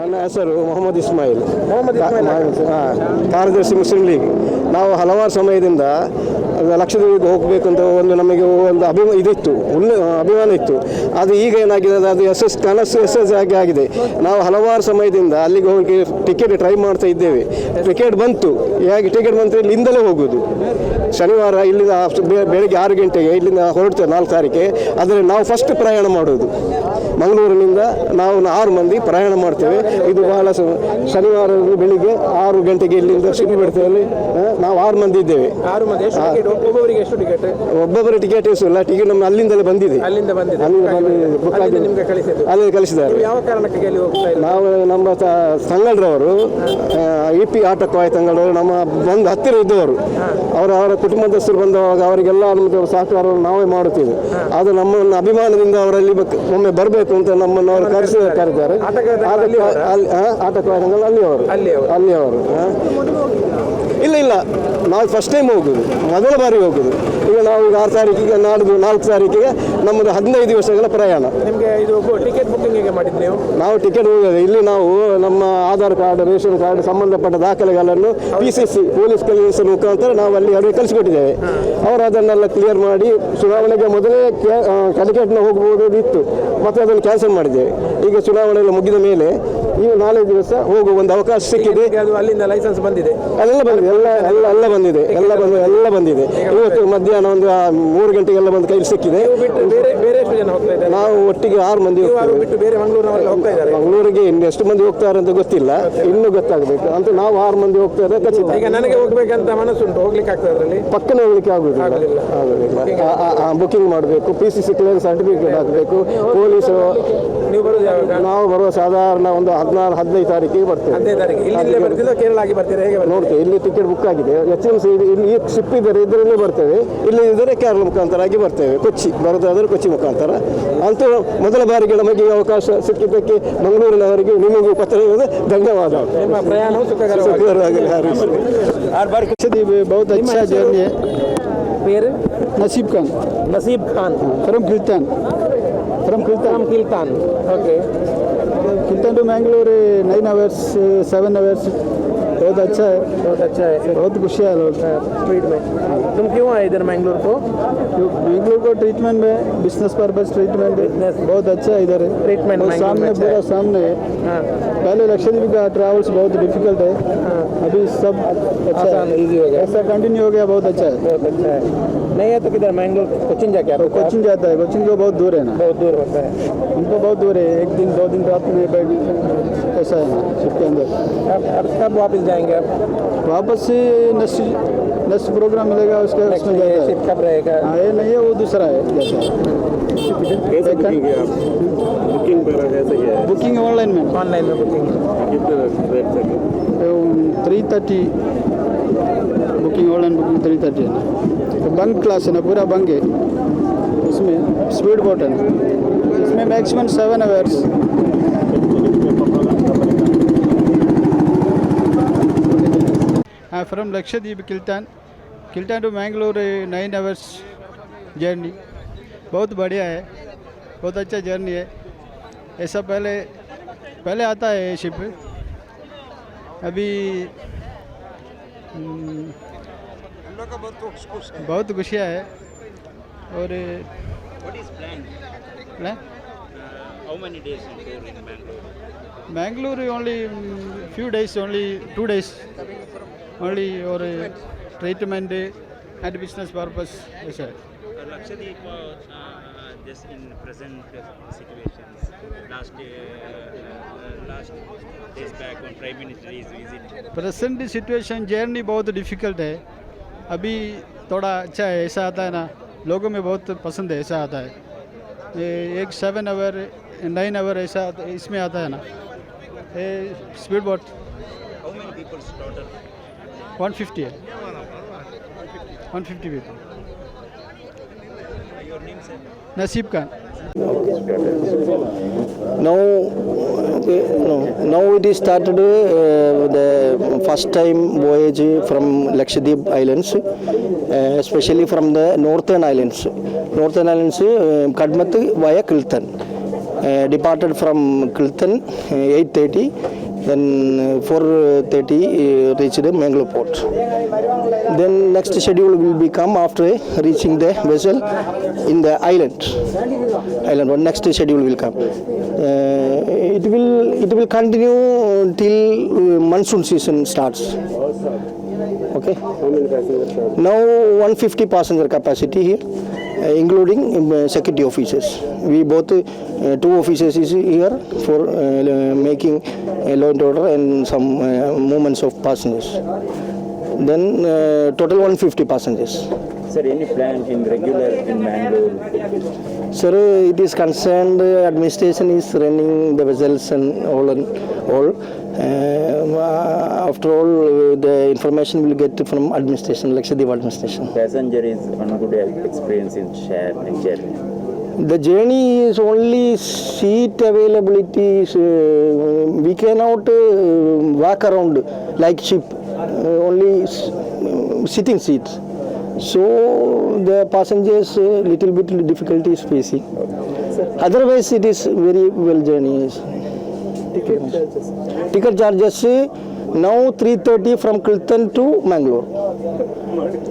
ನನ್ನ ಹೆಸರು ಮೊಹಮ್ಮದ್ ಇಸ್ಮಾಯಿಲ್. ಮೊಹಮ್ಮದ್ ಕಾರ್ಯದರ್ಶಿ ಮುಸ್ಲಿಂ ಲೀಗ್. ನಾವು ಹಲವಾರು ಸಮಯದಿಂದ ಲಕ್ಷದ್ವೀಪ ಹೋಗಬೇಕು ಅಂತ ಒಂದು ನಮಗೆ ಒಂದು ಅಭಿಮಾನ ಇದಿತ್ತು ಉನ್ನ ಅಭಿಮಾನ ಇತ್ತು. ಅದು ಈಗ ಏನಾಗಿದೆ ಅದು ಎಸ್ ಎಸ್ ಕನಸು ಎಸ್ ಎಸ್ ಆಗಿ ಆಗಿದೆ. ನಾವು ಹಲವಾರು ಸಮಯದಿಂದ ಅಲ್ಲಿಗೆ ಹೋಗಿ ಟಿಕೆಟ್ ಟ್ರೈ ಮಾಡ್ತಾ ಇದ್ದೇವೆ. ಟಿಕೆಟ್ ಬಂತು. ಹೇಗೆ ಟಿಕೆಟ್ ಬಂತು ಇಲ್ಲಿಂದಲೇ ಹೋಗೋದು. ಶನಿವಾರ ಇಲ್ಲಿಂದ ಬೆಳಗ್ಗೆ ಆರು ಗಂಟೆಗೆ ಇಲ್ಲಿಂದ ಹೊರಡ್ತೇವೆ ನಾಲ್ಕು ತಾರೀಕೆ. ಆದರೆ ನಾವು ಫಸ್ಟ್ ಪ್ರಯಾಣ ಮಾಡೋದು. ಮಂಗಳೂರಿನಿಂದ ನಾವು ಆರು ಮಂದಿ ಪ್ರಯಾಣ ಮಾಡ್ತೇವೆ. ಇದು ಬಹಳ ಶನಿವಾರ ಬೆಳಿಗ್ಗೆ ಆರು ಗಂಟೆಗೆ ಇಲ್ಲಿಂದ ಸಿಟಿ ಬಿಡ್ತೇವೆ ಅಲ್ಲಿ ನಾವು ಆರು ಮಂದಿ ಇದ್ದೇವೆ. ಒಬ್ಬೊಬ್ಬರಿಗೆ ಎಷ್ಟು ಟಿಕೆಟ್ ಒಬ್ಬೊಬ್ಬರ ಟಿಕೆಟ್ ಇಲ್ಲ ಟಿಕೆಟ್ ನಮ್ಮ ಅಲ್ಲಿಂದಲೇ ಬಂದಿದೆ. ಅಲ್ಲಿಂದ ಬಂದಿದೆ. ಅಲ್ಲಿಂದ ಅಲ್ಲಿಂದ ಆಗಿದೆ ನಿಮ್ಗೆ ಕಳಿಸಿದ್ದು. ಅಲ್ಲಿ ಕಳಿಸಿದ್ದಾರೆ. ನೀವು ಯಾವ ಕಾರಣಕ್ಕೆ ಇಲ್ಲಿ ಹೋಗ್ತಾ ಇಲ್ಲ ನಾವು ನಮ್ಮ ತ- ತಂಗಳ್ರವರು ಇ ಪಿ ತಂಗಳವರು ನಮ್ಮ ಬಂದು ಹತ್ತಿರ ಇದ್ದವರು. ಅವರು ಅವರ ಕುಟುಂಬದಸ್ಥರು ಬಂದವಾಗ ಅವರಿಗೆಲ್ಲ ನಮ್ಮದು ಸಹಕಾರವನ್ನು ನಾವೇ ಮಾಡುತ್ತೇವೆ. ಅದು ನಮ್ಮನ್ನು ಅಭಿಮಾನದಿಂದ ಅವರಲ್ಲಿ ಬಕ್- ಒಮ್ಮೆ ಬರಬೇಕು ಅಂತ ನಮ್ಮನ್ನು ಅವರು ಕರೆಸಿ ಕರೆದಿದ್ದಾರೆ ಆಟಗಾರ ಅಲ್ಲಿ ಅಲ್ಲಿಯವರಾ? ಅಲ್ಲಿ ಅವರು ತಂಗಲ್ ಅಲ್ಲಿಯವರು. ಅಲ್ಲಿಯವರು. ಅಲ್ಲಿಯವರು ಆ. ಇಲ್ಲ ಇಲ್ಲ. ನಾವು ಫಸ್ಟ್ ಟೈಮ್ ಹೋಗುದು. ಮೊದಲ ಬಾರಿ ಹೋಗುದು. ಈಗ ನಾವು ಈಗ ಆರು ತಾರೀಕಿಗೆ ನಾಡಿದ್ದು ನಾಲ್ಕು ತಾರೀಕಿಗೆ ನಮ್ಮದು ಹದಿನೈದು ದಿವಸಗಳ ಪ್ರಯಾಣ. ನಿಮಗೆ ಇದು ಟಿಕೆಟ್ ಬುಕ್ಕಿಂಗ್ ಹೇಗೆ ಮಾಡಿದ್ದು ನೀವು? ನಾವು ಟಿಕೆಟ್ ಹೋಗೋದು. ಇಲ್ಲಿ ನಾವು ನಮ್ಮ ಆಧಾರ್ ಕಾರ್ಡ್ ರೇಷನ್ ಕಾರ್ಡ್ ಸಂಬಂಧಪಟ್ಟ ದಾಖಲೆಗಳನ್ನು ಪಿ ಸಿ ಸಿ ಪೊಲೀಸ್ ಕಲೀಸ್ ಮುಖಾಂತರ ನಾವು ಅಲ್ಲಿ ಅವರಿಗೆ ಕಲಿಸಿಕೊಟ್ಟಿದ್ದೇವೆ ಅವರು ಅದನ್ನೆಲ್ಲ ಕ್ಲಿಯರ್ ಮಾಡಿ ಚುನಾವಣೆಗೆ ಮೊದಲೇ ಕಲಿಕೆಟ್ನ ಹೋಗಬಹುದು ಇತ್ತು ಮತ್ತೆ ಅದನ್ನು ಕ್ಯಾನ್ಸಲ್ ಮಾಡಿದ್ದೇವೆ. ಈಗ ಚುನಾವಣೆ ಎಲ್ಲ ಮುಗಿದ ಮೇಲೆ ಈ ನಾಲ್ಕು ದಿವಸ ಹೋಗುವ ಒಂದು ಅವಕಾಶ ಸಿಕ್ಕಿದೆ. ಅದು ಅಲ್ಲಿಂದ ಲೈಸೆನ್ಸ್ ಬಂದಿದೆ. ಅದೆಲ್ಲ ಬಂದಿದೆ ಎಲ್ಲ ಎಲ್ಲ ಎಲ್ಲ ಬಂದಿದೆ ಎಲ್ಲ ಬಂದು ಎಲ್ಲ ಬಂದಿದೆ. ಇವತ್ತು ಮಧ್ಯಾಹ್ನ ಒಂದು ಮೂರು ಗಂಟೆಗೆಲ್ಲ ಬಂದು ಕೈಲಿ ಸಿಕ್ಕಿದೆ. ಬೇರೆ ಬೇರೆ ಎಷ್ಟು ಜನ ಹೋಗ್ತಾ ಇದ್ದಾರೆ? ನಾವು ಒಟ್ಟಿಗೆ ಆರು ಮಂದಿ ನೀವು ಬಿಟ್ಟು ಬೇರೆ ಮಂಗಳೂರಿನವರೆಲ್ಲ ಹೋಗ್ತಾ ಇದ್ದಾರೆ. ಮಂಗಳೂರಿಗೆ ಇನ್ನು ಎಷ್ಟು ಮಂದಿ ಹೋಗ್ತಾರೆ ಅಂತ ಗೊತ್ತಿಲ್ಲ. ಇನ್ನೂ ಗೊತ್ತಾಗಬೇಕು. ಅಂತ ನಾವು ಆರು ಮಂದಿ ಹೋಗ್ತಾರೆ ಖಚಿತ. ಈಗ ನನಗೆ ಹೋಗ್ಬೇಕಂತ ಮನಸ್ಸುಂಟು. ಹೋಗ್ಲಿಕ್ಕೆ ಆಗ್ತದೆ ಅದರಲ್ಲಿ? ಪಕ್ಕನೆ ಹೋಗ್ಲಿಕ್ಕೆ ಆಗುದಿಲ್ಲ. ಆಗುದಿಲ್ಲ. ಆಗುದಿಲ್ಲ. ಬುಕಿಂಗ್ ಮಾಡಬೇಕು. P C C clear certificate ಹಾಕಬೇಕು. ಪೊಲೀಸರು ನೀವು ಬರೋದು ನಾವು ಬರುವ ಸಾಧಾರಣ ಒಂದು ಹದಿನಾರು ಹದಿನೈದು ತಾರೀಕಿಗೆ ಬರ್ತೇವೆ. ಹದಿನೈದು ತಾರೀಕು ಬರ್ತೀರಾ ಹೇಗೆ ನೋಡ್ತೇವೆ ಇಲ್ಲಿ ಟಿಕೆಟ್ ಬುಕ್ ಆಗಿದೆ. ಎಚ್ ಎಂ ಸಿ ಇಲ್ಲಿ ಶಿಪ್ ಇದ್ದರೆ ಇದರಲ್ಲಿ ಬರ್ತೇವೆ. ಇಲ್ಲಿ ಇದ್ದರೆ ಕೇರಳ ಮುಖಾಂತರ ಆಗಿ ಬರ್ತೇವೆ. ಕೊಚ್ಚಿ ಬರೋದಾದರೆ ಕೊಚ್ಚಿ ಮುಖಾಂತರ. ಅಂತೂ ಮೊದಲ ಬಾರಿಗೆ ನಮಗೆ ಈ ಅವಕಾಶ ಸಿಕ್ಕಿದ್ದಕ್ಕೆ ಮಂಗಳೂರಿನವರಿಗೆ ನಿಮಗೂ ಪತ್ರ ಧನ್ಯವಾದ. ನಸೀಬ್ ಪ್ರಯಾಣವು Naseeb Khan. From Kiltan from Kiltan Kiltan okay. Kiltan to Mangalore nine hours seven hours बहुत अच्छा है। बहुत अच्छा है। बहुत खुशी है लोग। ट्रीटमेंट तुम क्यों आए इधर मैंगलोर को? बेंगलोर को ट्रीटमेंट में बिज़नेस पर्पज ट्रीटमेंट बहुत अच्छा है इधर। Treatment और सामने में अच्छा पूरा सामने है। हाँ। पहले लक्षद्वीप का ट्रैवल्स बहुत डिफ़िकल्ट है। अभी सब अच्छा है। हो। ऐसा कंटिन्यू हो गया बहुत अच्छा है। बहुत अच्छा है। नहीं है तो किधर? मैंगलोर कोचिन जाके आपको कोचिंग जाता है कोचिंग को बहुत दूर है ना। बहुत दूर होता है। उनको बहुत दूर है एक दिन दो दिन रात में बैठ ऐसा है ना के अंदर। अब अब कब वापस जाएँगे आप? वापस से नेक्स्ट नेक्स्ट प्रोग्राम मिलेगा उसके उसमें कब रहेगा? हाँ ये नहीं है वो दूसरा है। है बुकिंग वगैरह कैसे किया है? बुकिंग ऑनलाइन में। ऑनलाइन में बुकिंग कितने रेट तक three thirty booking online booking three thirty है तो बंक क्लास है ना, पूरा बंक है। उसमें स्पीड बोट है इसमें maximum seven hours from Lakshadweep Kiltan Kiltan to Mangalore nine hours journey बहुत बढ़िया है। बहुत अच्छा जर्नी है। ऐसा पहले पहले आता है शिप अभी बहुत खुशिया है। और Bangalore only few days only two days only और treatment and business purpose sir है last days back Prime situation journey बहुत डिफ़िकल्ट है। अभी थोड़ा अच्छा है, ऐसा आता है ना। लोगों में बहुत पसंद है, ऐसा आता है। एक सेवन आवर नाइन आवर ऐसा इसमें आता है ना। Speed boat? वन फिफ्टी है। One fifty people? Naseeb Khan. Now, no, now it is started uh, the first time voyage from Lakshadweep Islands, uh, especially from the northern islands. Northern islands, uh, Kadmat via Kiltan. uh, departed from Kiltan uh, 8.30 then 4.30 uh, reached Mangalore port. Then next schedule will become after reaching the vessel in the island. Island, one next schedule will come. Uh, it will it will continue till uh, monsoon season starts. Okay. Now 150 passenger capacity here, uh, including uh, security officers. We both uh, two officers is here for uh, making a law and order and some uh, movements of passengers. Then uh, total 150 passengers. Sir, any plan in regular in Bangalore? Sir, it is concerned uh, administration is running the vessels and all and all. Uh, after all, uh, the information will get from administration, like Lakshadweep administration. Passenger is one good experience in share and journey. The journey is only seat availability. Uh, we cannot uh, walk around like ship. Uh, only s- uh, sitting seats. So the passengers uh, little bit difficulty is facing. Otherwise, it is very well journey. Ticket charges. Ticket charges uh, now 330 from Kiltan to Mangalore.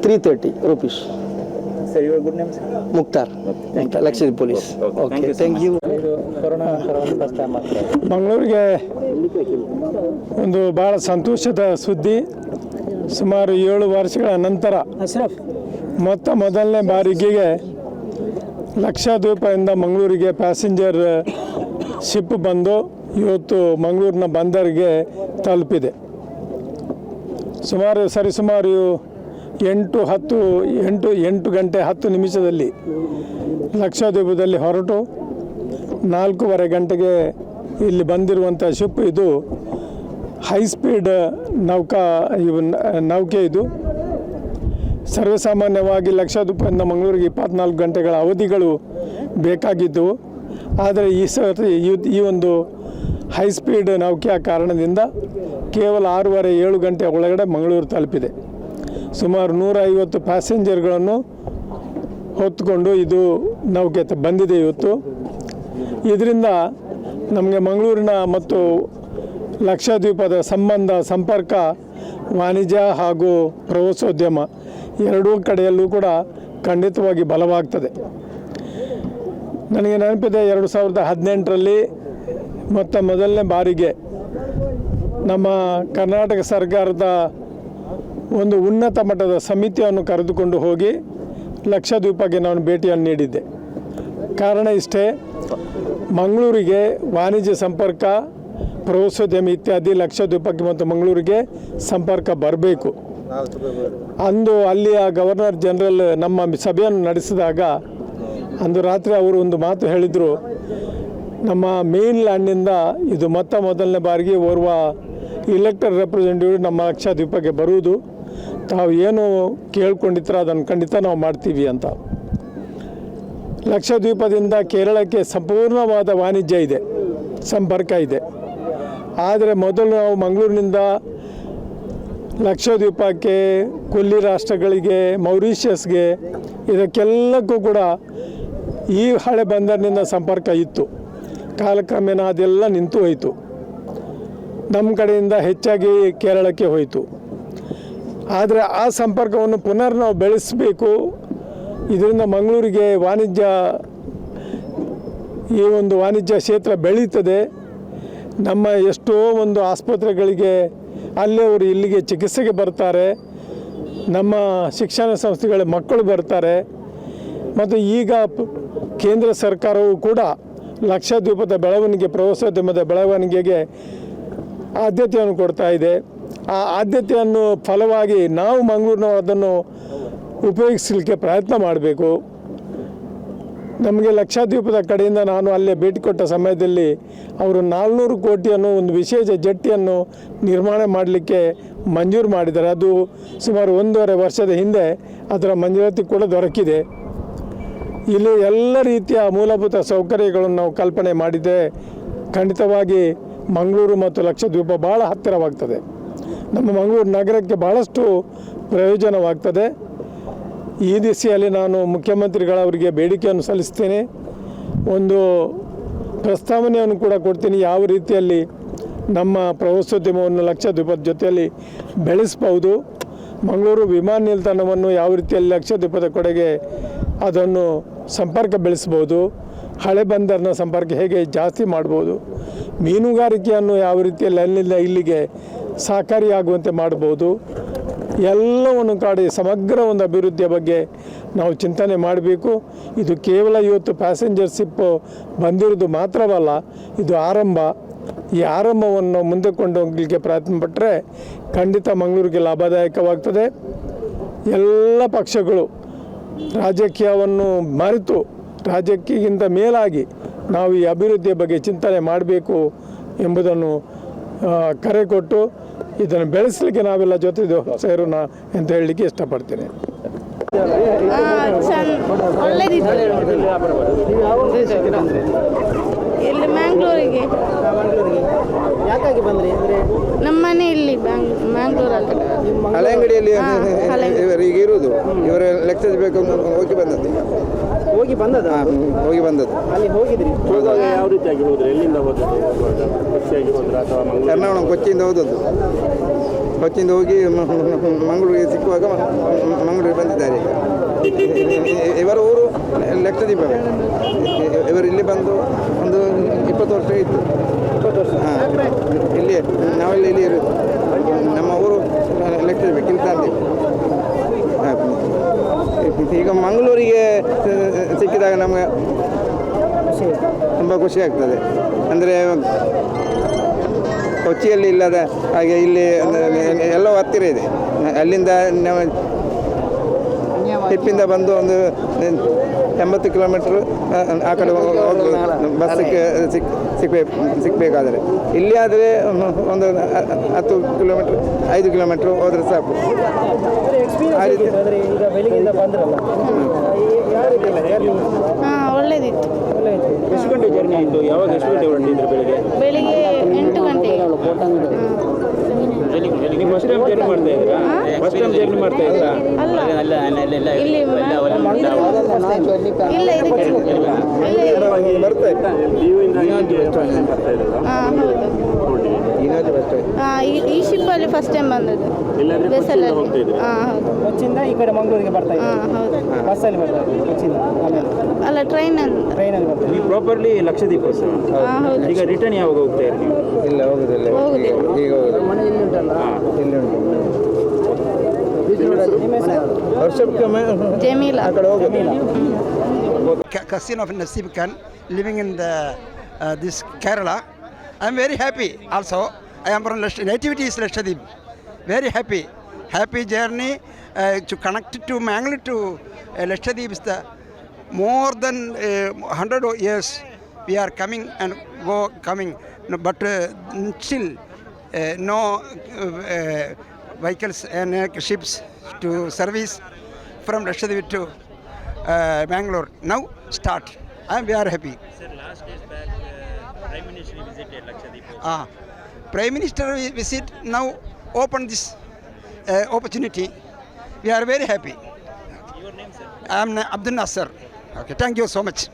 330 rupees. Sir, your good name, sir? Mukhtar, Mukhtar Luxury Police. Okay, okay. Thank you ಮಂಗಳೂರಿಗೆ ಒಂದು ಭಾಳ ಸಂತೋಷದ ಸುದ್ದಿ ಸುಮಾರು ಏಳು ವರ್ಷಗಳ ನಂತರ ಮೊತ್ತ ಮೊದಲನೇ ಬಾರಿಗೆ ಲಕ್ಷದ್ವೀಪದಿಂದ ಮಂಗಳೂರಿಗೆ ಪ್ಯಾಸೆಂಜರ್ ಶಿಪ್ ಬಂದು ಇವತ್ತು ಮಂಗಳೂರಿನ ಬಂದರಿಗೆ ತಲುಪಿದೆ. ಸುಮಾರು ಸರಿಸುಮಾರು ಎಂಟು ಹತ್ತು ಎಂಟು ಎಂಟು ಗಂಟೆ ಹತ್ತು ನಿಮಿಷದಲ್ಲಿ ಲಕ್ಷದ್ವೀಪದಲ್ಲಿ ಹೊರಟು ನಾಲ್ಕೂವರೆ ಗಂಟೆಗೆ ಇಲ್ಲಿ ಬಂದಿರುವಂಥ ಶಿಪ್ ಇದು ಹೈ ಸ್ಪೀಡ್ ನೌಕಾ ಇವು ನೌಕೆ ಇದು. ಸರ್ವಸಾಮಾನ್ಯವಾಗಿ ಲಕ್ಷದ್ವೀಪದಿಂದ ಮಂಗಳೂರಿಗೆ ಇಪ್ಪತ್ನಾಲ್ಕು ಗಂಟೆಗಳ ಅವಧಿಗಳು ಬೇಕಾಗಿದ್ದವು. ಆದರೆ ಈ ಸರ್ತಿ ಈ- ಒಂದು ಹೈ ಸ್ಪೀಡ್ ನೌಕೆಯ ಕಾರಣದಿಂದ ಕೇವಲ ಆರೂವರೆ ಏಳು ಗಂಟೆ ಒಳಗಡೆ ಮಂಗಳೂರು ತಲುಪಿದೆ. ಸುಮಾರು ನೂರ ಐವತ್ತು ಪ್ಯಾಸೆಂಜರ್ಗಳನ್ನು ಹೊತ್ತುಕೊಂಡು ಇದು ನೌಕೆ ಬಂದಿದೆ ಇವತ್ತು. ಇದರಿಂದ ನಮಗೆ ಮಂಗಳೂರಿನ ಮತ್ತು ಲಕ್ಷದ್ವೀಪದ ಸಂಬಂಧ ಸಂಪರ್ಕ, ವಾಣಿಜ್ಯ ಹಾಗೂ ಪ್ರವಾಸೋದ್ಯಮ ಎರಡೂ ಕಡೆಯಲ್ಲೂ ಕೂಡ ಖಂಡಿತವಾಗಿ ಬಲವಾಗ್ತದೆ. ನನಗೆ ನೆನಪಿದೆ ಎರಡು ಸಾವಿರದ ಹದಿನೆಂಟರಲ್ಲಿ ಮೊತ್ತ ಮೊದಲನೇ ಬಾರಿಗೆ ನಮ್ಮ ಕರ್ನಾಟಕ ಸರ್ಕಾರದ ಒಂದು ಉನ್ನತ ಮಟ್ಟದ ಸಮಿತಿಯನ್ನು ಕರೆದುಕೊಂಡು ಹೋಗಿ ಲಕ್ಷದ್ವೀಪಕ್ಕೆ ನಾನು ಭೇಟಿಯನ್ನು ನೀಡಿದ್ದೆ. ಕಾರಣ ಇಷ್ಟೇ, ಮಂಗಳೂರಿಗೆ ವಾಣಿಜ್ಯ ಸಂಪರ್ಕ ಪ್ರವಾಸೋದ್ಯಮ ಇತ್ಯಾದಿ ಲಕ್ಷದ್ವೀಪಕ್ಕೆ ಮತ್ತು ಮಂಗಳೂರಿಗೆ ಸಂಪರ್ಕ ಬರಬೇಕು. ಅಂದು ಅಲ್ಲಿಯ ಗವರ್ನರ್ ಜನರಲ್ ನಮ್ಮ ಸಭೆಯನ್ನು ನಡೆಸಿದಾಗ ಅಂದು ರಾತ್ರಿ ಅವರು ಒಂದು ಮಾತು ಹೇಳಿದರು, ನಮ್ಮ ಮೇನ್ ಲ್ಯಾಂಡ್ನಿಂದ ಇದು ಮೊತ್ತ ಮೊದಲನೇ ಬಾರಿಗೆ ಓರ್ವ ಇಲೆಕ್ಟರ್ ರೆಪ್ರೆಸೆಂಟೇಟಿವ್ ನಮ್ಮ ಲಕ್ಷದ್ವೀಪಕ್ಕೆ ಬರುವುದು. ತಾವು ಏನು ಕೇಳ್ಕೊಂಡಿದ್ರೆ ಅದನ್ನು ಖಂಡಿತ ನಾವು ಮಾಡ್ತೀವಿ ಅಂತ. ಲಕ್ಷದ್ವೀಪದಿಂದ ಕೇರಳಕ್ಕೆ ಸಂಪೂರ್ಣವಾದ ವಾಣಿಜ್ಯ ಇದೆ, ಸಂಪರ್ಕ ಇದೆ. ಆದರೆ ಮೊದಲು ನಾವು ಮಂಗಳೂರಿನಿಂದ ಲಕ್ಷದ್ವೀಪಕ್ಕೆ, ಕೊಲ್ಲಿ ರಾಷ್ಟ್ರಗಳಿಗೆ, ಮೌರಿಷಿಯಸ್ಗೆ ಇದಕ್ಕೆಲ್ಲಕ್ಕೂ ಕೂಡ ಈ ಹಳೆ ಬಂದರಿನಿಂದ ಸಂಪರ್ಕ ಇತ್ತು. ಕಾಲಕ್ರಮೇಣ ಅದೆಲ್ಲ ನಿಂತು ಹೋಯಿತು. ನಮ್ಮ ಕಡೆಯಿಂದ ಹೆಚ್ಚಾಗಿ ಕೇರಳಕ್ಕೆ ಹೋಯಿತು. ಆದರೆ ಆ ಸಂಪರ್ಕವನ್ನು ಪುನರ್ ನಾವು ಬೆಳೆಸಬೇಕು. ಇದರಿಂದ ಮಂಗಳೂರಿಗೆ ವಾಣಿಜ್ಯ, ಈ ಒಂದು ವಾಣಿಜ್ಯ ಕ್ಷೇತ್ರ ಬೆಳೀತದೆ. ನಮ್ಮ ಎಷ್ಟೋ ಒಂದು ಆಸ್ಪತ್ರೆಗಳಿಗೆ ಅಲ್ಲೇ ಅವರು ಇಲ್ಲಿಗೆ ಚಿಕಿತ್ಸೆಗೆ ಬರ್ತಾರೆ. ನಮ್ಮ ಶಿಕ್ಷಣ ಸಂಸ್ಥೆಗಳ ಮಕ್ಕಳು ಬರ್ತಾರೆ. ಮತ್ತು ಈಗ ಕೇಂದ್ರ ಸರ್ಕಾರವು ಕೂಡ ಲಕ್ಷದ್ವೀಪದ ಬೆಳವಣಿಗೆ, ಪ್ರವಾಸೋದ್ಯಮದ ಬೆಳವಣಿಗೆಗೆ ಆದ್ಯತೆಯನ್ನು ಕೊಡ್ತಾ ಇದೆ. ಆ ಆದ್ಯತೆಯನ್ನು ಫಲವಾಗಿ ನಾವು ಮಂಗಳೂರಿನವರು ಅದನ್ನು ಉಪಯೋಗಿಸಲಿಕ್ಕೆ ಪ್ರಯತ್ನ ಮಾಡಬೇಕು. ನಮಗೆ ಲಕ್ಷದ್ವೀಪದ ಕಡೆಯಿಂದ ನಾನು ಅಲ್ಲೇ ಭೇಟಿ ಕೊಟ್ಟ ಸಮಯದಲ್ಲಿ ಅವರು ನಾಲ್ನೂರು ಕೋಟಿಯನ್ನು ಒಂದು ವಿಶೇಷ ಜಟ್ಟಿಯನ್ನು ನಿರ್ಮಾಣ ಮಾಡಲಿಕ್ಕೆ ಮಂಜೂರು ಮಾಡಿದ್ದಾರೆ. ಅದು ಸುಮಾರು ಒಂದೂವರೆ ವರ್ಷದ ಹಿಂದೆ ಅದರ ಮಂಜೂರಾತಿ ಕೂಡ ದೊರಕಿದೆ. ಇಲ್ಲಿ ಎಲ್ಲ ರೀತಿಯ ಮೂಲಭೂತ ಸೌಕರ್ಯಗಳನ್ನು ನಾವು ಕಲ್ಪನೆ ಮಾಡಿದರೆ ಖಂಡಿತವಾಗಿ ಮಂಗಳೂರು ಮತ್ತು ಲಕ್ಷದ್ವೀಪ ಭಾಳ ಹತ್ತಿರವಾಗ್ತದೆ. ನಮ್ಮ ಮಂಗಳೂರು ನಗರಕ್ಕೆ ಭಾಳಷ್ಟು ಪ್ರಯೋಜನವಾಗ್ತದೆ. ಈ ದಿಸೆಯಲ್ಲಿ ನಾನು ಮುಖ್ಯಮಂತ್ರಿಗಳವರಿಗೆ ಬೇಡಿಕೆಯನ್ನು ಸಲ್ಲಿಸ್ತೇನೆ. ಒಂದು ಪ್ರಸ್ತಾವನೆಯನ್ನು ಕೂಡ ಕೊಡ್ತೀನಿ. ಯಾವ ರೀತಿಯಲ್ಲಿ ನಮ್ಮ ಪ್ರವಾಸೋದ್ಯಮವನ್ನು ಲಕ್ಷದ್ವೀಪದ ಜೊತೆಯಲ್ಲಿ ಬೆಳೆಸ್ಬೋದು ಮಂಗಳೂರು ವಿಮಾನ ನಿಲ್ದಾಣವನ್ನು ಯಾವ ರೀತಿಯಲ್ಲಿ ಲಕ್ಷದ್ವೀಪದ ಕಡೆಗೆ ಅದನ್ನು ಸಂಪರ್ಕ ಬೆಳೆಸ್ಬೋದು ಹಳೆ ಬಂದರಿನ ಸಂಪರ್ಕ ಹೇಗೆ ಜಾಸ್ತಿ ಮಾಡ್ಬೋದು ಮೀನುಗಾರಿಕೆಯನ್ನು ಯಾವ ರೀತಿಯಲ್ಲಿ ಅಲ್ಲಿಂದ ಇಲ್ಲಿಗೆ ಸಹಕಾರಿಯಾಗುವಂತೆ ಮಾಡ್ಬೋದು ಎಲ್ಲವನ್ನು ಕಾಡಿ ಸಮಗ್ರ ಒಂದು ಅಭಿವೃದ್ಧಿಯ ಬಗ್ಗೆ ನಾವು ಚಿಂತನೆ ಮಾಡಬೇಕು. ಇದು ಕೇವಲ ಇವತ್ತು ಪ್ಯಾಸೆಂಜರ್ ಶಿಪ್ ಬಂದಿರೋದು ಮಾತ್ರವಲ್ಲ, ಇದು ಆರಂಭ. ಈ ಆರಂಭವನ್ನು ಮುಂದೆ ಕೊಂಡು ಹೋಗಲಿಕ್ಕೆ ಪ್ರಯತ್ನ ಪಟ್ಟರೆ ಖಂಡಿತ ಮಂಗಳೂರಿಗೆ ಲಾಭದಾಯಕವಾಗ್ತದೆ. ಎಲ್ಲ ಪಕ್ಷಗಳು ರಾಜಕೀಯವನ್ನು ಮರೆತು ರಾಜಕೀಯಗಿಂತ ಮೇಲಾಗಿ ನಾವು ಈ ಅಭಿವೃದ್ಧಿಯ ಬಗ್ಗೆ ಚಿಂತನೆ ಮಾಡಬೇಕು ಎಂಬುದನ್ನು ಕರೆ ಕೊಟ್ಟು ಇದನ್ನು ಬೆಳೆಸಲಿಕ್ಕೆ ನಾವೆಲ್ಲ ಜೊತೆ ಸೇರೋಣ ಅಂತ ಹೇಳಲಿಕ್ಕೆ ಇಷ್ಟಪಡ್ತೇನೆ. ಇಲ್ಲಿ ಮ್ಯಾಂಗ್ಳೂರಿಗೆ? ಯಾಕಾಗಿ ಬಂದ್ರಿ ಅಂದ್ರೆ ನಮ್ಮ ಮನೆ ಇಲ್ಲಿ ಮ್ಯಾಂಗ್ಳೂರಲ್ಲಿ ಹಳೆ ಅಂಗಡಿಯಲ್ಲಿ. ಇವರು ಈಗ ಇರುವುದು. ಇವರ ಲೆಕ್ಚರ್ ಬೇಕು ಹೋಗಿ ಬಂದದ್ದು. ಹೋಗಿ ಬಂದದ? ಹಾ, ಹೋಗಿ ಬಂದದ್ದು. ಅಲ್ಲಿ ಹೋಗಿದ್ರಿ? ಯಾವ ರೀತಿಯಾಗಿ ಹೋದ್ರಿ? ಎಲ್ಲಿಂದ ಹೋದದ್ದು ಬಸ್ಸಿಯಾಗಿ ಹೋದ್ರ ಅಥವಾ ಕೊಚ್ಚಿಯಿಂದ ಹೋದದ್ದು. ಕೊಚ್ಚಿಯಿಂದ ಹೋಗಿ ಮಂಗಳೂರಿಗೆ ಸಿಕ್ಕುವಾಗ ಮಂಗಳೂರಿಗೆ ಬಂದಿದ್ದಾರೆ. ಇವರ ಊರು ಲೆಕ್ಕದೀಪವೇ ಇವರು ಇಲ್ಲಿ ಬಂದು ಒಂದು ಇಪ್ಪತ್ತು ವರ್ಷ ಇತ್ತು ಇಪ್ಪತ್ತು ವರ್ಷ ಹಾಂ ಇಲ್ಲಿ ನಾವೆಲ್ಲ ಇಲ್ಲಿ ಇರೋದು ನಮ್ಮ ಊರು ಲೆಕ್ಕದೀಪ ಕಿಲ್ತಾಂತಿ ಈಗ ಮಂಗಳೂರಿಗೆ ಸಿಕ್ಕಿದಾಗ ನಮಗೆ ತುಂಬ ಖುಷಿ ಆಗ್ತದೆ. ಅಂದರೆ ಕೊಚ್ಚಿಯಲ್ಲಿ ಇಲ್ಲದ ಹಾಗೆ ಇಲ್ಲಿ ಎಲ್ಲ ಎಲ್ಲವೂ ಹತ್ತಿರ ಇದೆ. ಅಲ್ಲಿಂದ ನಾವು ಹಿಪ್ಪಿಂದ ಬಂದು ಒಂದು ಎಂಬತ್ತು ಕಿಲೋಮೀಟ್ರ್ ಆ ಕಡೆ ಹೋಗ್ಬೋದು ಬಸ್ ಸಿಕ್ಕ ಸಿಕ್ ಸಿಕ್ಬೇಕು ಸಿಗಬೇಕಾದರೆ. ಇಲ್ಲಿ ಆದರೆ ಒಂದು ಹತ್ತು ಕಿಲೋಮೀಟ್ರ್ ಐದು ಕಿಲೋಮೀಟ್ರ್ ಹೋದರೆ ಸಾಕು. ಆ ರೀತಿ ಹಾಂ ಒಳ್ಳೇದಿತ್ತು. ಎಷ್ಟು ಗಂಟೆ ಜರ್ನಿ ಆಯಿತು? ಯಾವಾಗ ಎಷ್ಟು ಗಂಟೆ ಹೊರಟಿದ್ರು ಬೆಳಿಗ್ಗೆ? ಬೆಳಿಗ್ಗೆ ಎಂಟು ಗಂಟೆಗೆ. ನೀವು ಫಸ್ಟ್ ಟೈಮ್ ಜರ್ನಿ ಮಾಡ್ತಾ ಇದ್ದೀರಾ? ಫಸ್ಟ್ ಟೈಮ್ ಜರ್ನಿ ಮಾಡ್ತಾ ಇದ್ದೀರಾ? ಅಲ್ಲ ಇಲ್ಲಿ ಇಲ್ಲ ಇದ್ದೀರಾ ಈ ಈ ಶಿಪ್ಪಲ್ಲಿ ಫಸ್ಟ್ ಟೈಮ್ ಬಂದದ್ದು. ಇದ್ರಿ ಹಾಂ ಹೌದು. ಕೊಚ್ಚಿಂದ ಈ ಕಡೆ ಮಂಗಳೂರಿಗೆ ಬರ್ತಾ ಇದ್ದೀರಿ? ಹಾಂ ಹೌದು. ಬಸ್ಸಲ್ಲಿ ಬರ್ತಾ ಇದ್ದೀರಿ? ಕೊಚ್ಚಿಂದ? ಆಮೇಲೆ? ಅಲ್ಲ ಟ್ರೈನ್ ಅಂತ ಟ್ರೈನಲ್ಲಿ ಬರ್ತೀವಿ ನೀವು ಪ್ರಾಪರ್ಲಿ ಲಕ್ಷದೀಪೋತ್ಸವ ಹಾಂ ಹೌದು. ಈಗ ರಿಟರ್ನ್ ಯಾವಾಗ ಹೋಗ್ತಾ ಇರಿ ನೀವು? ಇಲ್ಲ ಹೋಗುದಿಲ್ಲ. ಹೋಗುದಿಲ್ಲ. ಈಗ- ಈಗ ಮನೆ ಇಲ್ಲಿ ಉಂಟು. ವರ್ಷಕ್ಕೊಮ್ಮೆ? ಜಮೀಲ. ಆ ಕಡೆ ca- cousin of Nasib Khan living in the, uh, this Kerala. I'm very happy also. I am from nativity is Lakshadweep. Very happy. Happy journey uh, to connect to Mangalore to uh, Lakshadweep the more than uh, 100 o- years we are coming and go coming. No, but uh, still uh, no uh, vehicles and uh, ships to service from Lakshadweep to uh, Bangalore. Now start. I am very happy. Sir, last Ah, Prime Minister visit now open this uh, opportunity. We are very happy. Your name, sir? I am Abdul Nasser. Okay, thank you so much.